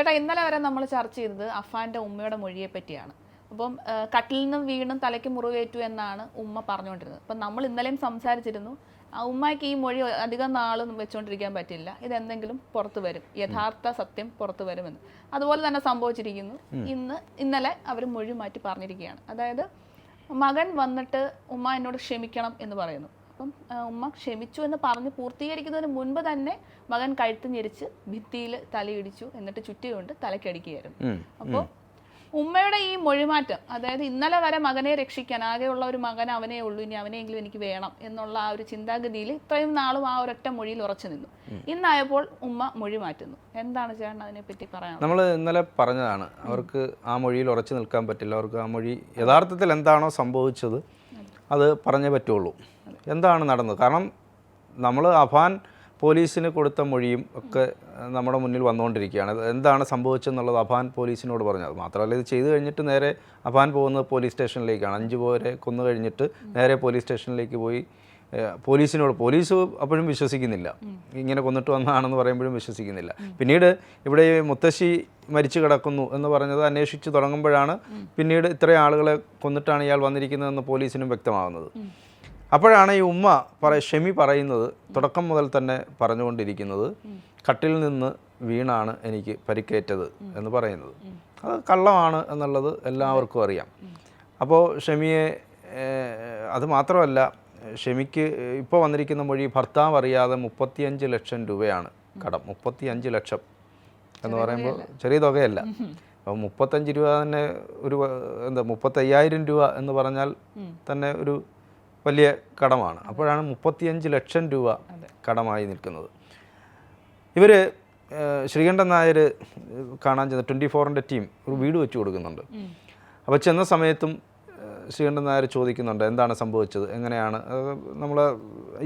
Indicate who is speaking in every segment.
Speaker 1: ചേട്ടാ ഇന്നലെ വരെ നമ്മൾ ചർച്ച ചെയ്തത് അഫാന്റെ ഉമ്മയുടെ മൊഴിയെ പറ്റിയാണ് അപ്പം കട്ടിൽ നിന്നും വീണും തലയ്ക്ക് മുറിവേറ്റു എന്നാണ് ഉമ്മ പറഞ്ഞുകൊണ്ടിരുന്നത് അപ്പം നമ്മൾ ഇന്നലെയും സംസാരിച്ചിരുന്നു ഉമ്മയ്ക്ക് ഈ മൊഴി അധികം നാളും വെച്ചുകൊണ്ടിരിക്കാൻ പറ്റില്ല ഇതെന്തെങ്കിലും പുറത്തു വരും യഥാർത്ഥ സത്യം പുറത്തു വരുമെന്ന് അതുപോലെ തന്നെ സംഭവിച്ചിരിക്കുന്നു ഇന്ന് ഇന്നലെ അവർ മൊഴി മാറ്റി പറഞ്ഞിരിക്കുകയാണ് അതായത് മകൻ വന്നിട്ട് ഉമ്മ എന്നോട് ക്ഷമിക്കണം എന്ന് പറയുന്നു അപ്പം ഉമ്മ ക്ഷമിച്ചു എന്ന് പറഞ്ഞ് പൂർത്തീകരിക്കുന്നതിന് മുൻപ് തന്നെ മകൻ കഴുത്ത് ഞെരിച്ച് ഭിത്തിയിൽ തലയിടിച്ചു എന്നിട്ട് ചുറ്റിയുകൊണ്ട് തലക്കടിക്കുകയായിരുന്നു അപ്പോൾ ഉമ്മയുടെ ഈ മൊഴിമാറ്റം അതായത് ഇന്നലെ വരെ മകനെ രക്ഷിക്കാൻ ആകെയുള്ള ഒരു മകൻ അവനേ ഉള്ളൂ ഇനി അവനെയെങ്കിലും എനിക്ക് വേണം എന്നുള്ള ആ ഒരു ചിന്താഗതിയിൽ ഇത്രയും നാളും ആ ഒരൊറ്റ മൊഴിയിൽ ഉറച്ചു നിന്നു ഇന്നായപ്പോൾ ഉമ്മ മൊഴി മാറ്റുന്നു എന്താണ് ചേട്ടൻ അതിനെപ്പറ്റി പറയാൻ
Speaker 2: നമ്മൾ ഇന്നലെ പറഞ്ഞതാണ് അവർക്ക് ആ മൊഴിയിൽ ഉറച്ചു നിൽക്കാൻ പറ്റില്ല അവർക്ക് ആ മൊഴി യഥാർത്ഥത്തിൽ എന്താണോ സംഭവിച്ചത് അത് പറഞ്ഞേ പറ്റുള്ളൂ എന്താണ് നടന്നത് കാരണം നമ്മൾ അഫാൻ പോലീസിന് കൊടുത്ത മൊഴിയും ഒക്കെ നമ്മുടെ മുന്നിൽ വന്നുകൊണ്ടിരിക്കുകയാണ് എന്താണ് സംഭവിച്ചെന്നുള്ളത് അഫാൻ പോലീസിനോട് പറഞ്ഞത് മാത്രമല്ല ഇത് ചെയ്തു കഴിഞ്ഞിട്ട് നേരെ അഫാൻ പോകുന്നത് പോലീസ് സ്റ്റേഷനിലേക്കാണ് അഞ്ചു പേരെ കൊന്നു കഴിഞ്ഞിട്ട് നേരെ പോലീസ് സ്റ്റേഷനിലേക്ക് പോയി പോലീസിനോട് പോലീസ് അപ്പോഴും വിശ്വസിക്കുന്നില്ല ഇങ്ങനെ കൊന്നിട്ട് വന്നതാണെന്ന് പറയുമ്പോഴും വിശ്വസിക്കുന്നില്ല പിന്നീട് ഇവിടെ മുത്തശ്ശി മരിച്ചു കിടക്കുന്നു എന്ന് പറഞ്ഞത് അന്വേഷിച്ച് തുടങ്ങുമ്പോഴാണ് പിന്നീട് ഇത്രയും ആളുകളെ കൊന്നിട്ടാണ് ഇയാൾ വന്നിരിക്കുന്നതെന്ന് പോലീസിനും വ്യക്തമാകുന്നത് അപ്പോഴാണ് ഈ ഉമ്മ പറ ഷെമി പറയുന്നത് തുടക്കം മുതൽ തന്നെ പറഞ്ഞുകൊണ്ടിരിക്കുന്നത് കട്ടിൽ നിന്ന് വീണാണ് എനിക്ക് പരിക്കേറ്റത് എന്ന് പറയുന്നത് അത് കള്ളമാണ് എന്നുള്ളത് എല്ലാവർക്കും അറിയാം അപ്പോൾ ഷെമിയെ അത് മാത്രമല്ല ഷെമിക്ക് ഇപ്പോൾ വന്നിരിക്കുന്ന മൊഴി ഭർത്താവ് അറിയാതെ മുപ്പത്തിയഞ്ച് ലക്ഷം രൂപയാണ് കടം മുപ്പത്തിയഞ്ച് ലക്ഷം എന്ന് പറയുമ്പോൾ ചെറിയ തുകയല്ല അപ്പോൾ മുപ്പത്തഞ്ച് രൂപ തന്നെ ഒരു എന്താ മുപ്പത്തയ്യായിരം രൂപ എന്ന് പറഞ്ഞാൽ തന്നെ ഒരു വലിയ കടമാണ് അപ്പോഴാണ് മുപ്പത്തിയഞ്ച് ലക്ഷം രൂപ കടമായി നിൽക്കുന്നത് ഇവർ ശ്രീകണ്ഠൻ നായർ കാണാൻ ചെന്ന ട്വൻറ്റി ഫോറിൻ്റെ ടീം ഒരു വീട് വെച്ച് കൊടുക്കുന്നുണ്ട് അപ്പോൾ ചെന്ന സമയത്തും ശ്രീകണ്ഠൻ നായർ ചോദിക്കുന്നുണ്ട് എന്താണ് സംഭവിച്ചത് എങ്ങനെയാണ് നമ്മൾ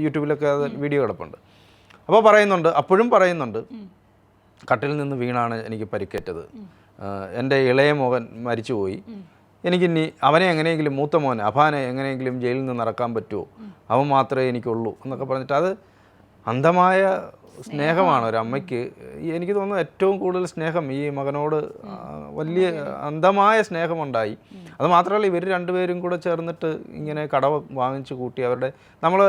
Speaker 2: യൂട്യൂബിലൊക്കെ അത് വീഡിയോ കിടപ്പുണ്ട് അപ്പോൾ പറയുന്നുണ്ട് അപ്പോഴും പറയുന്നുണ്ട് കട്ടിൽ നിന്ന് വീണാണ് എനിക്ക് പരിക്കേറ്റത് എൻ്റെ ഇളയ മകൻ മരിച്ചുപോയി എനിക്കിനി അവനെ എങ്ങനെയെങ്കിലും മൂത്ത മോനെ അഭാനെ എങ്ങനെയെങ്കിലും ജയിലിൽ നിന്ന് ഇറക്കാൻ പറ്റുമോ അവൻ മാത്രമേ എനിക്കുള്ളൂ എന്നൊക്കെ പറഞ്ഞിട്ട് അത് അന്ധമായ സ്നേഹമാണ് ഒരു അമ്മയ്ക്ക് എനിക്ക് തോന്നുന്നു ഏറ്റവും കൂടുതൽ സ്നേഹം ഈ മകനോട് വലിയ അന്ധമായ സ്നേഹമുണ്ടായി അത് മാത്രമല്ല ഇവർ രണ്ടുപേരും കൂടെ ചേർന്നിട്ട് ഇങ്ങനെ കട വാങ്ങിച്ചു കൂട്ടി അവരുടെ നമ്മൾ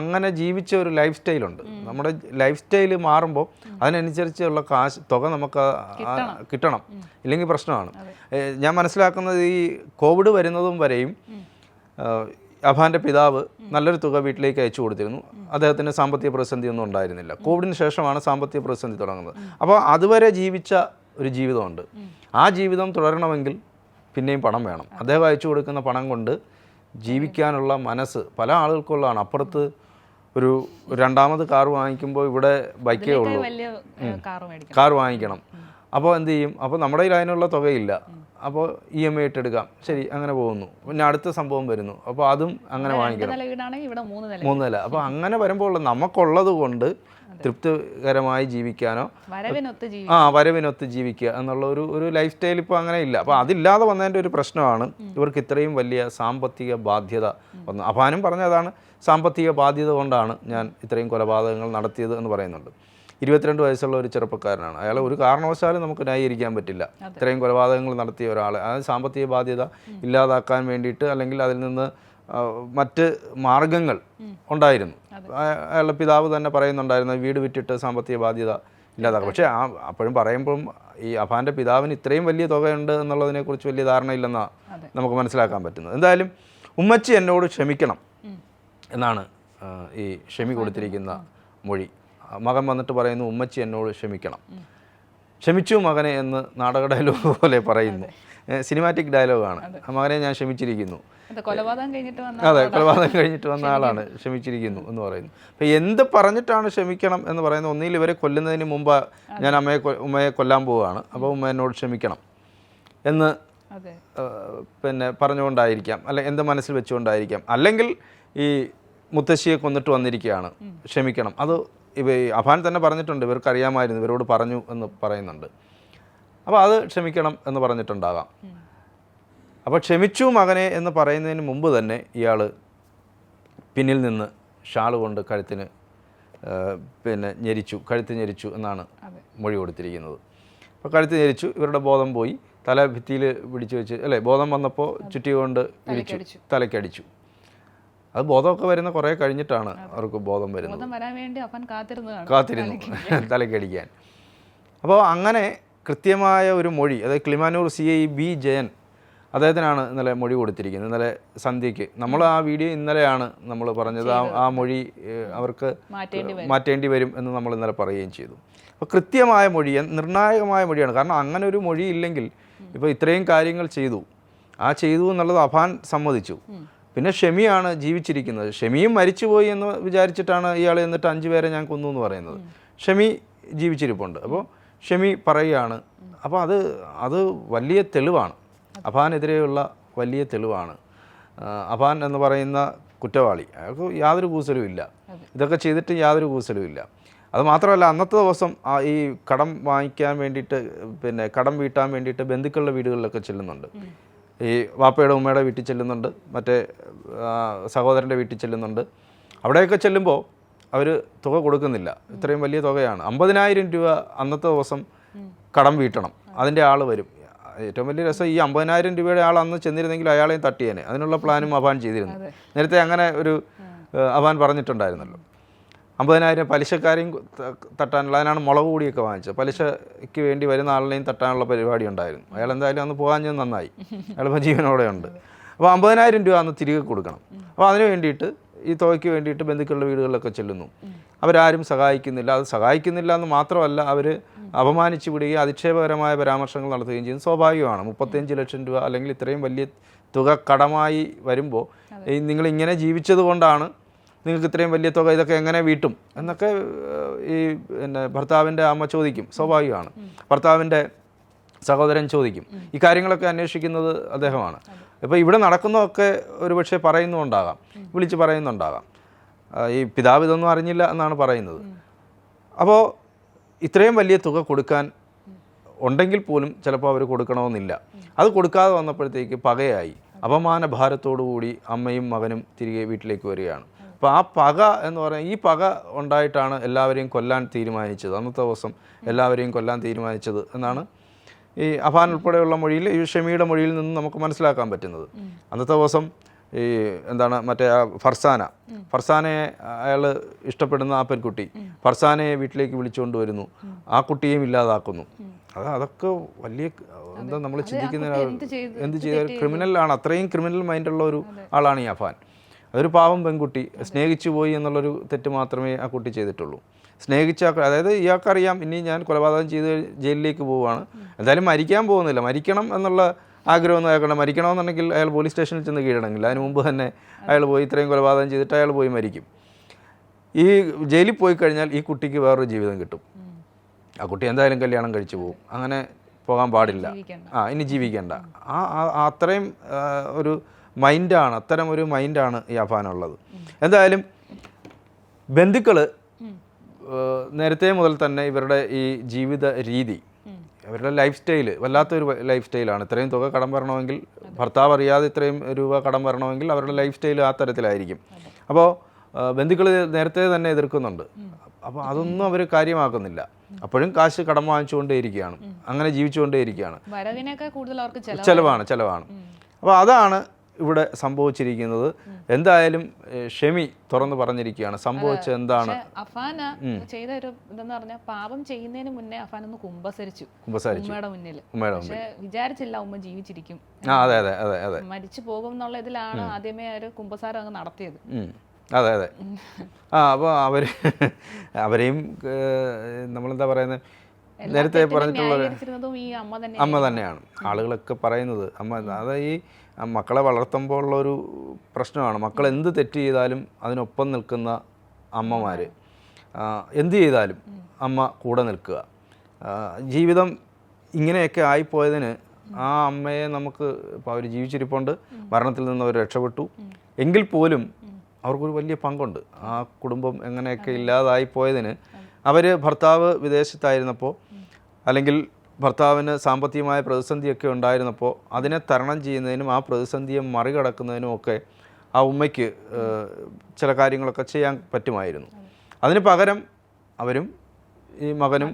Speaker 2: അങ്ങനെ ജീവിച്ച ഒരു ലൈഫ് സ്റ്റൈലുണ്ട് നമ്മുടെ ലൈഫ് സ്റ്റൈൽ മാറുമ്പോൾ അതിനനുസരിച്ചുള്ള കാശ് തുക നമുക്ക് കിട്ടണം ഇല്ലെങ്കിൽ പ്രശ്നമാണ് ഞാൻ മനസ്സിലാക്കുന്നത് ഈ കോവിഡ് വരുന്നതും വരെയും അഭാൻ്റെ പിതാവ് നല്ലൊരു തുക വീട്ടിലേക്ക് അയച്ചു കൊടുത്തിരുന്നു അദ്ദേഹത്തിന് സാമ്പത്തിക പ്രതിസന്ധി ഒന്നും ഉണ്ടായിരുന്നില്ല കോവിഡിന് ശേഷമാണ് സാമ്പത്തിക പ്രതിസന്ധി തുടങ്ങുന്നത് അപ്പോൾ അതുവരെ ജീവിച്ച ഒരു ജീവിതമുണ്ട് ആ ജീവിതം തുടരണമെങ്കിൽ പിന്നെയും പണം വേണം അദ്ദേഹം അയച്ചു കൊടുക്കുന്ന പണം കൊണ്ട് ജീവിക്കാനുള്ള മനസ്സ് പല ആളുകൾക്കുള്ളതാണ് അപ്പുറത്ത് ഒരു രണ്ടാമത് കാർ വാങ്ങിക്കുമ്പോൾ ഇവിടെ ബൈക്കേ ഉള്ളൂ കാർ വാങ്ങിക്കണം അപ്പോൾ എന്ത് ചെയ്യും അപ്പോൾ നമ്മുടെ കയ്യിൽ അതിനുള്ള തുകയില്ല അപ്പോൾ e ഇ എം ഐ എടുക്കാം ശരി അങ്ങനെ പോകുന്നു പിന്നെ അടുത്ത സംഭവം വരുന്നു അപ്പോൾ അതും അങ്ങനെ
Speaker 1: വാങ്ങിക്കണം ഇവിടെ
Speaker 2: മൂന്ന് നില അപ്പോൾ അങ്ങനെ വരുമ്പോൾ നമുക്കുള്ളത് കൊണ്ട് തൃപ്തികരമായി ജീവിക്കാനോ ആ വരവിനൊത്ത് ജീവിക്കുക എന്നുള്ള ഒരു ഒരു ലൈഫ് സ്റ്റൈൽ ഇപ്പോൾ അങ്ങനെ ഇല്ല അപ്പോൾ അതില്ലാതെ വന്നതിൻ്റെ ഒരു പ്രശ്നമാണ് ഇവർക്ക് ഇത്രയും വലിയ സാമ്പത്തിക ബാധ്യത വന്നു അപാനും പറഞ്ഞതാണ് സാമ്പത്തിക ബാധ്യത കൊണ്ടാണ് ഞാൻ ഇത്രയും കൊലപാതകങ്ങൾ നടത്തിയത് എന്ന് പറയുന്നുണ്ട് ഇരുപത്തിരണ്ട് വയസ്സുള്ള ഒരു ചെറുപ്പക്കാരനാണ് അയാൾ ഒരു കാരണവശാലും നമുക്ക് ന്യായീകരിക്കാൻ പറ്റില്ല ഇത്രയും കൊലപാതകങ്ങൾ നടത്തിയ ഒരാൾ അതായത് സാമ്പത്തിക ബാധ്യത ഇല്ലാതാക്കാൻ വേണ്ടിയിട്ട് അല്ലെങ്കിൽ അതിൽ നിന്ന് മറ്റ് മാർഗങ്ങൾ ഉണ്ടായിരുന്നു അയാളുടെ പിതാവ് തന്നെ പറയുന്നുണ്ടായിരുന്നു വീട് വിറ്റിട്ട് സാമ്പത്തിക ബാധ്യത ഇല്ലാതാക്കും പക്ഷേ ആ അപ്പോഴും പറയുമ്പം ഈ അഫാൻ്റെ പിതാവിന് ഇത്രയും വലിയ തുകയുണ്ട് എന്നുള്ളതിനെക്കുറിച്ച് വലിയ ധാരണയില്ലെന്നാണ് നമുക്ക് മനസ്സിലാക്കാൻ പറ്റുന്നത് എന്തായാലും ഉമ്മച്ചി എന്നോട് ക്ഷമിക്കണം എന്നാണ് ഈ ക്ഷമി കൊടുത്തിരിക്കുന്ന മൊഴി മകൻ വന്നിട്ട് പറയുന്നു ഉമ്മച്ചി എന്നോട് ക്ഷമിക്കണം ക്ഷമിച്ചു മകനെ എന്ന് നാടക ഡയലോഗ് പോലെ പറയുന്നു സിനിമാറ്റിക് ഡയലോഗാണ് മകനെ ഞാൻ ക്ഷമിച്ചിരിക്കുന്നു
Speaker 1: അതെ കൊലപാതകം
Speaker 2: കഴിഞ്ഞിട്ട് വന്ന ആളാണ് ക്ഷമിച്ചിരിക്കുന്നു എന്ന് പറയുന്നു അപ്പം എന്ത് പറഞ്ഞിട്ടാണ് ക്ഷമിക്കണം എന്ന് പറയുന്നത് ഒന്നിൽ ഇവരെ കൊല്ലുന്നതിന് മുമ്പ് ഞാൻ അമ്മയെ ഉമ്മയെ കൊല്ലാൻ പോവുകയാണ് അപ്പോൾ ഉമ്മ എന്നോട് ക്ഷമിക്കണം എന്ന് പിന്നെ പറഞ്ഞുകൊണ്ടായിരിക്കാം അല്ലെ എന്ത് മനസ്സിൽ വെച്ചുകൊണ്ടായിരിക്കാം അല്ലെങ്കിൽ ഈ മുത്തശ്ശിയെ കൊന്നിട്ട് വന്നിരിക്കുകയാണ് ക്ഷമിക്കണം അത് ഇവ അഫാൻ തന്നെ പറഞ്ഞിട്ടുണ്ട് ഇവർക്ക് അറിയാമായിരുന്നു ഇവരോട് പറഞ്ഞു എന്ന് പറയുന്നുണ്ട് അപ്പോൾ അത് ക്ഷമിക്കണം എന്ന് പറഞ്ഞിട്ടുണ്ടാകാം അപ്പോൾ ക്ഷമിച്ചു മകനെ എന്ന് പറയുന്നതിന് മുമ്പ് തന്നെ ഇയാൾ പിന്നിൽ നിന്ന് ഷാൾ കൊണ്ട് കഴുത്തിന് പിന്നെ ഞെരിച്ചു കഴുത്ത് ഞെരിച്ചു എന്നാണ് മൊഴി കൊടുത്തിരിക്കുന്നത് അപ്പോൾ കഴുത്ത് ഞെരിച്ചു ഇവരുടെ ബോധം പോയി തല ഭിത്തിയിൽ പിടിച്ചു വെച്ച് അല്ലേ ബോധം വന്നപ്പോൾ ചുറ്റി കൊണ്ട് ഇടിച്ചു തലയ്ക്കടിച്ചു അത് ബോധമൊക്കെ വരുന്ന കുറേ കഴിഞ്ഞിട്ടാണ് അവർക്ക് ബോധം
Speaker 1: വരുന്നത്
Speaker 2: കാത്തിരുന്നു തലക്കടിക്കാൻ അപ്പോൾ അങ്ങനെ കൃത്യമായ ഒരു മൊഴി അതായത് Kilimanoor C I B Jayan അദ്ദേഹത്തിനാണ് ഇന്നലെ മൊഴി കൊടുത്തിരിക്കുന്നത് ഇന്നലെ സന്ധ്യയ്ക്ക് നമ്മൾ ആ വീഡിയോ ഇന്നലെയാണ് നമ്മൾ പറഞ്ഞത് ആ ആ മൊഴി അവർക്ക് മാറ്റേണ്ടി വരും എന്ന് നമ്മൾ ഇന്നലെ പറയുകയും ചെയ്തു അപ്പോൾ കൃത്യമായ മൊഴി നിർണായകമായ മൊഴിയാണ് കാരണം അങ്ങനെ ഒരു മൊഴി ഇല്ലെങ്കിൽ ഇപ്പോൾ ഇത്രയും കാര്യങ്ങൾ ചെയ്തു ആ ചെയ്തു എന്നുള്ളത് അഫാൻ സമ്മതിച്ചു പിന്നെ ഷെമിയാണ് ജീവിച്ചിരിക്കുന്നത് ഷെമിയും മരിച്ചുപോയി എന്ന് വിചാരിച്ചിട്ടാണ് ഇയാൾ എന്നിട്ട് അഞ്ച് പേരെ ഞാൻ കൊന്നു എന്ന് പറയുന്നത് ഷെമി ജീവിച്ചിരിപ്പുണ്ട് അപ്പോൾ ഷെമി പറയുകയാണ് അപ്പോൾ അത് അത് വലിയ തെളിവാണ് അഫാനെതിരെയുള്ള വലിയ തെളിവാണ് അഫാൻ എന്ന് പറയുന്ന കുറ്റവാളി അയാൾക്ക് യാതൊരു കൂസലും ഇല്ല ഇതൊക്കെ ചെയ്തിട്ട് യാതൊരു കൂസലും ഇല്ല അത് മാത്രമല്ല അന്നത്തെ ദിവസം ഈ കടം വാങ്ങിക്കാൻ വേണ്ടിയിട്ട് പിന്നെ കടം വീട്ടാൻ വേണ്ടിയിട്ട് ബന്ധുക്കളുടെ വീടുകളിലൊക്കെ ചെല്ലുന്നുണ്ട് ഈ വാപ്പയുടെ ഉമ്മയുടെ വീട്ടിൽ ചെല്ലുന്നുണ്ട് മറ്റേ സഹോദരൻ്റെ വീട്ടിൽ ചെല്ലുന്നുണ്ട് അവിടെയൊക്കെ ചെല്ലുമ്പോൾ അവർ തുക കൊടുക്കുന്നില്ല ഇത്രയും വലിയ തുകയാണ് അമ്പതിനായിരം രൂപ അന്നത്തെ ദിവസം കടം വീട്ടണം അതിൻ്റെ ആൾ വരും ഏറ്റവും വലിയ രസം ഈ അമ്പതിനായിരം രൂപയുടെ ആൾ അന്ന് ചെന്നിരുന്നെങ്കിൽ അയാളെയും തട്ടിയേനെ അതിനുള്ള പ്ലാനും അഭാൻ ചെയ്തിരുന്നു നേരത്തെ അങ്ങനെ ഒരു അഭാൻ പറഞ്ഞിട്ടുണ്ടായിരുന്നല്ലോ അമ്പതിനായിരം പലിശക്കാരെയും തട്ടാനുള്ള അതിനാണ് മുളക് കൂടിയൊക്കെ വാങ്ങിച്ചത് പലിശയ്ക്ക് വേണ്ടി വരുന്ന ആളിനെയും തട്ടാനുള്ള പരിപാടി ഉണ്ടായിരുന്നു അയാൾ എന്തായാലും അന്ന് പോകാഞ്ഞത് നന്നായി അയാൾ ഇപ്പോൾ ജീവനോടെ ഉണ്ട് അപ്പോൾ അമ്പതിനായിരം രൂപ അന്ന് തിരികെ കൊടുക്കണം അപ്പോൾ അതിന് വേണ്ടിയിട്ട് ഈ തുകയ്ക്ക് വേണ്ടിയിട്ട് ബന്ധുക്കളുടെ വീടുകളിലൊക്കെ ചെല്ലുന്നു അവരാരും സഹായിക്കുന്നില്ല അത് സഹായിക്കുന്നില്ല എന്ന് മാത്രമല്ല അവർ അപമാനിച്ചു വിടുകയും അധിക്ഷേപകരമായ പരാമർശങ്ങൾ നടത്തുകയും ചെയ്യുന്നു സ്വാഭാവികമാണ് മുപ്പത്തിയഞ്ച് ലക്ഷം രൂപ അല്ലെങ്കിൽ ഇത്രയും വലിയ തുക കടമായി വരുമ്പോൾ നിങ്ങൾ ഇങ്ങനെ ജീവിച്ചത് കൊണ്ടാണ് നിങ്ങൾക്ക് ഇത്രയും വലിയ തുക ഇതൊക്കെ എങ്ങനെ വീട്ടും എന്നൊക്കെ ഈ പിന്നെ ഭർത്താവിൻ്റെ അമ്മ ചോദിക്കും സ്വാഭാവികമാണ് ഭർത്താവിൻ്റെ സഹോദരൻ ചോദിക്കും ഈ കാര്യങ്ങളൊക്കെ അന്വേഷിക്കുന്നത് അദ്ദേഹമാണ് ഇപ്പോൾ ഇവിടെ നടക്കുന്നതൊക്കെ ഒരുപക്ഷെ പറയുന്നുണ്ടാകാം വിളിച്ച് പറയുന്നുണ്ടാകാം ഈ പിതാവ് ഇതൊന്നും അറിഞ്ഞില്ല എന്നാണ് പറയുന്നത് അപ്പോൾ ഇത്രയും വലിയ തുക കൊടുക്കാൻ ഉണ്ടെങ്കിൽ പോലും ചിലപ്പോൾ അവർ കൊടുക്കണമെന്നില്ല അത് കൊടുക്കാതെ വന്നപ്പോഴത്തേക്ക് പകയായി അപമാന ഭാരത്തോടു കൂടി അമ്മയും മകനും തിരികെ വീട്ടിലേക്ക് വരികയാണ് അപ്പോൾ ആ പക എന്ന് പറയുന്നത് ഈ പക ഉണ്ടായിട്ടാണ് എല്ലാവരെയും കൊല്ലാൻ തീരുമാനിച്ചത് അന്നത്തെ ദിവസം എല്ലാവരെയും കൊല്ലാൻ തീരുമാനിച്ചത് എന്നാണ് ഈ അഫാൻ ഉൾപ്പെടെയുള്ള മൊഴിയിൽ ഈ ഷമിയുടെ മൊഴിയിൽ നിന്ന് നമുക്ക് മനസ്സിലാക്കാൻ പറ്റുന്നത് അന്നത്തെ ദിവസം ഈ എന്താണ് മറ്റേ ആ ഫർസാന ഫർസാനയെ അയാൾ ഇഷ്ടപ്പെടുന്ന ആ പെൺകുട്ടി ഫർസാനയെ വീട്ടിലേക്ക് വിളിച്ചുകൊണ്ട് വരുന്നു ആ കുട്ടിയെയും ഇല്ലാതാക്കുന്നു അത് അതൊക്കെ വലിയ എന്താ നമ്മൾ ചിന്തിക്കുന്ന എന്ത് ചെയ്ത ക്രിമിനലാണ് അത്രയും ക്രിമിനൽ മൈൻഡുള്ള ഒരു ആളാണ് ഈ അഫാൻ അതൊരു പാവം പെൺകുട്ടി സ്നേഹിച്ചു പോയി എന്നുള്ളൊരു തെറ്റ് മാത്രമേ ആ കുട്ടി ചെയ്തിട്ടുള്ളൂ സ്നേഹിച്ച അതായത് ഇയാൾക്കറിയാം ഇനി ഞാൻ കൊലപാതകം ചെയ്ത് ജയിലിലേക്ക് പോവുകയാണ് എന്തായാലും മരിക്കാൻ പോകുന്നില്ല മരിക്കണം എന്നുള്ള ആഗ്രഹമൊന്നും അയാൾക്കുണ്ട് മരിക്കണമെന്നുണ്ടെങ്കിൽ അയാൾ പോലീസ് സ്റ്റേഷനിൽ ചെന്ന് കീഴടങ്ങില്ല അതിന് മുമ്പ് തന്നെ അയാൾ പോയി ഇത്രയും കൊലപാതകം ചെയ്തിട്ട് അയാൾ പോയി മരിക്കും ഈ ജയിലിൽ പോയി കഴിഞ്ഞാൽ ഈ കുട്ടിക്ക് വേറൊരു ജീവിതം കിട്ടും ആ കുട്ടി എന്തായാലും കല്യാണം കഴിച്ചു പോകും അങ്ങനെ പോകാൻ പാടില്ല ആ ഇനി ജീവിക്കേണ്ട ആ അത്രയും ഒരു മൈൻഡാണ് അത്തരം ഒരു മൈൻഡാണ് ഈ അഫാനുള്ളത് എന്തായാലും ബന്ധുക്കൾ നേരത്തെ മുതൽ തന്നെ ഇവരുടെ ഈ ജീവിത രീതി അവരുടെ ലൈഫ് സ്റ്റൈല് വല്ലാത്തൊരു ലൈഫ് സ്റ്റൈലാണ് ഇത്രയും തുക കടം വരണമെങ്കിൽ ഭർത്താവ് അറിയാതെ ഇത്രയും രൂപ കടം വരണമെങ്കിൽ അവരുടെ ലൈഫ് സ്റ്റൈൽ ആ തരത്തിലായിരിക്കും അപ്പോൾ ബന്ധുക്കൾ നേരത്തെ തന്നെ എതിർക്കുന്നുണ്ട് അപ്പോൾ അതൊന്നും അവർ കാര്യമാക്കുന്നില്ല അപ്പോഴും കാശ് കടം വാങ്ങിച്ചുകൊണ്ടേയിരിക്കുകയാണ് അങ്ങനെ ജീവിച്ചുകൊണ്ടേയിരിക്കുകയാണ് ചെലവാണ് ചെലവാണ് അപ്പോൾ അതാണ് ഇവിടെ സംഭവിച്ചിരിക്കുന്നത് എന്തായാലും ഷെമി തുറന്നു പറഞ്ഞിരിക്കുകയാണ് സംഭവിച്ചത് എന്താണ്
Speaker 1: അഫാന ചെയ്ത ഒരു ഇതെന്ന് പറഞ്ഞ പാപം ചെയ്യുന്നതിന് മുന്നേ അഫാൻ ഒന്ന് കുമ്പസരിച്ചു
Speaker 2: ഉമ്മയുടെ മുന്നിൽ പക്ഷെ
Speaker 1: വിചാരിച്ചില്ല ഉമ്മ ജീവിച്ചിരിക്കും
Speaker 2: അതെ അതെ അതെ അതെ
Speaker 1: മരിച്ചു പോകും എന്നുള്ള ഇതിലാണ് ആദ്യമേ ഒരു കുമ്പസാരം അങ്ങ് നടത്തിയത്
Speaker 2: അതെ അതെ ആ അപ്പോൾ അവർ അവരെയും നമ്മളെന്താ പറയുന്നത് നേരത്തെ
Speaker 1: പറഞ്ഞിട്ടുള്ള
Speaker 2: അമ്മ തന്നെയാണ് ആളുകളൊക്കെ പറയുന്നത് അമ്മ അതായത് ഈ മക്കളെ വളർത്തുമ്പോൾ ഉള്ളൊരു പ്രശ്നമാണ് മക്കൾ എന്ത് തെറ്റ് ചെയ്താലും അതിനൊപ്പം നിൽക്കുന്ന അമ്മമാർ എന്ത് ചെയ്താലും അമ്മ കൂടെ നിൽക്കുക ജീവിതം ഇങ്ങനെയൊക്കെ ആയിപ്പോയതിന് ആ അമ്മയെ നമുക്ക് ഇപ്പോൾ അവർ ജീവിച്ചിരിപ്പുണ്ട് മരണത്തിൽ നിന്ന് അവർ രക്ഷപ്പെട്ടു എങ്കിൽ പോലും അവർക്കൊരു വലിയ പങ്കുണ്ട് ആ കുടുംബം എങ്ങനെയൊക്കെ ഇല്ലാതായി പോയതിന് അവർ ഭർത്താവ് വിദേശത്തായിരുന്നപ്പോൾ അല്ലെങ്കിൽ ഭർത്താവിന് സാമ്പത്തികമായ പ്രതിസന്ധിയൊക്കെ ഉണ്ടായിരുന്നപ്പോൾ അതിനെ തരണം ചെയ്യുന്നതിനും ആ പ്രതിസന്ധിയെ മറികടക്കുന്നതിനും ഒക്കെ ആ ഉമ്മയ്ക്ക് ചില കാര്യങ്ങളൊക്കെ ചെയ്യാൻ പറ്റുമായിരുന്നു അതിന് പകരം അവരും ഈ മകനും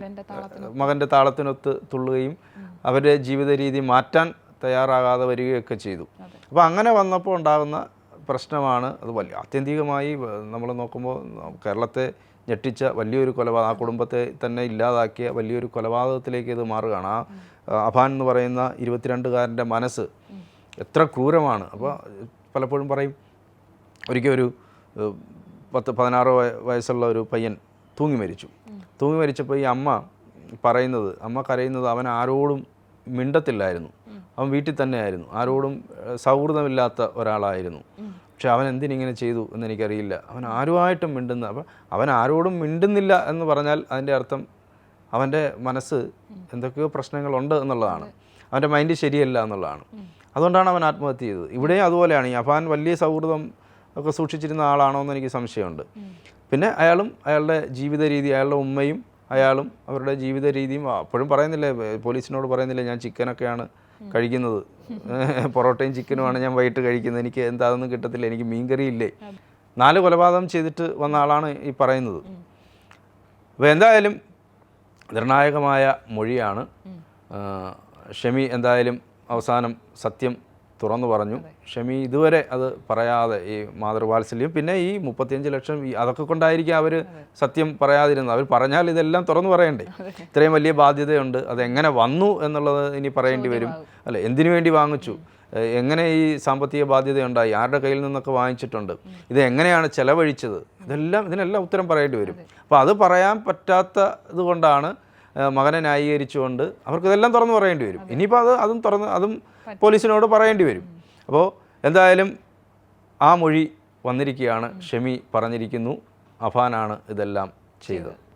Speaker 2: മകൻ്റെ താളത്തിനൊത്ത് തുള്ളുകയും അവരുടെ ജീവിത രീതി മാറ്റാൻ തയ്യാറാകാതെ വരികയൊക്കെ ചെയ്തു അപ്പോൾ അങ്ങനെ വന്നപ്പോൾ ഉണ്ടാകുന്ന പ്രശ്നമാണ് അത് വലിയ ആത്യന്തികമായി നമ്മൾ നോക്കുമ്പോൾ കേരളത്തെ ഞെട്ടിച്ച വലിയൊരു കൊലപാതകം ആ കുടുംബത്തെ തന്നെ ഇല്ലാതാക്കിയ വലിയൊരു കൊലപാതകത്തിലേക്ക് ഇത് മാറുകയാണ് ആ അഭാൻ എന്ന് പറയുന്ന ഇരുപത്തിരണ്ടുകാരൻ്റെ മനസ്സ് എത്ര ക്രൂരമാണ് അപ്പോൾ പലപ്പോഴും പറയും ഒരിക്കൽ ഒരു പത്ത് പതിനാറ് വയസ്സുള്ള ഒരു പയ്യൻ തൂങ്ങി മരിച്ചു തൂങ്ങി മരിച്ചപ്പോൾ ഈ അമ്മ പറയുന്നത് അമ്മ കരയുന്നത് അവൻ ആരോടും മിണ്ടത്തില്ലായിരുന്നു അവൻ വീട്ടിൽ തന്നെയായിരുന്നു ആരോടും സൗഹൃദമില്ലാത്ത ഒരാളായിരുന്നു പക്ഷെ അവൻ എന്തിനിങ്ങനെ ചെയ്തു എന്നെനിക്കറിയില്ല അവൻ ആരുമായിട്ടും മിണ്ടുന്ന അപ്പം അവൻ ആരോടും മിണ്ടുന്നില്ല എന്ന് പറഞ്ഞാൽ അതിൻ്റെ അർത്ഥം അവൻ്റെ മനസ്സ് എന്തൊക്കെയോ പ്രശ്നങ്ങളുണ്ട് എന്നുള്ളതാണ് അവൻ്റെ മൈൻഡ് ശരിയല്ല എന്നുള്ളതാണ് അതുകൊണ്ടാണ് അവൻ ആത്മഹത്യ ചെയ്തത് ഇവിടെയും അതുപോലെയാണ് ഈ അഫാൻ വലിയ സൗഹൃദം ഒക്കെ സൂക്ഷിച്ചിരുന്ന ആളാണോ എന്ന് എനിക്ക് സംശയമുണ്ട് പിന്നെ അയാളും അയാളുടെ ജീവിത രീതി അയാളുടെ ഉമ്മയും അയാളും അവരുടെ ജീവിത രീതിയും അപ്പോഴും പറയുന്നില്ലേ പോലീസിനോട് പറയുന്നില്ല ഞാൻ ചിക്കനൊക്കെയാണ് കഴിക്കുന്നത് പൊറോട്ടയും ചിക്കനുമാണ് ഞാൻ വൈകിട്ട് കഴിക്കുന്നത് എനിക്ക് എന്താണെന്നും കിട്ടത്തില്ല എനിക്ക് മീൻകറി ഇല്ലേ നാല് കൊലപാതകം ചെയ്തിട്ട് വന്ന ആളാണ് ഈ പറയുന്നത് അപ്പോൾ എന്തായാലും നിർണായകമായ മൊഴിയാണ് ഷമി എന്തായാലും അവസാനം സത്യം തുറന്നു പറഞ്ഞു ഷമി ഇതുവരെ അത് പറയാതെ ഈ മാതൃവാത്സല്യം പിന്നെ ഈ മുപ്പത്തിയഞ്ച് ലക്ഷം അതൊക്കെ കൊണ്ടായിരിക്കും അവർ സത്യം പറയാതിരുന്നത് അവർ പറഞ്ഞാൽ ഇതെല്ലാം തുറന്നു പറയണ്ടേ ഇത്രയും വലിയ ബാധ്യതയുണ്ട് അതെങ്ങനെ വന്നു എന്നുള്ളത് ഇനി പറയേണ്ടി വരും അല്ല എന്തിനു വേണ്ടി വാങ്ങിച്ചു എങ്ങനെ ഈ സാമ്പത്തിക ബാധ്യത ഉണ്ടായി ആരുടെ കയ്യിൽ നിന്നൊക്കെ വാങ്ങിച്ചിട്ടുണ്ട് ഇത് എങ്ങനെയാണ് ചെലവഴിച്ചത് ഇതെല്ലാം ഇതിനെല്ലാം ഉത്തരം പറയേണ്ടി വരും അപ്പോൾ അത് പറയാൻ പറ്റാത്തതുകൊണ്ടാണ് മകനെ ന്യായീകരിച്ചുകൊണ്ട് അവർക്ക് ഇതെല്ലാം തുറന്നു പറയേണ്ടി വരും ഇനിയിപ്പോൾ അത് അതും തുറന്ന് അതും പോലീസിനോട് പറയേണ്ടി വരും അപ്പോൾ എന്തായാലും ആ മൊഴി വന്നിരിക്കുകയാണ് ഷെമി പറഞ്ഞിരിക്കുന്നു അഫാനാണ് ഇതെല്ലാം ചെയ്തത്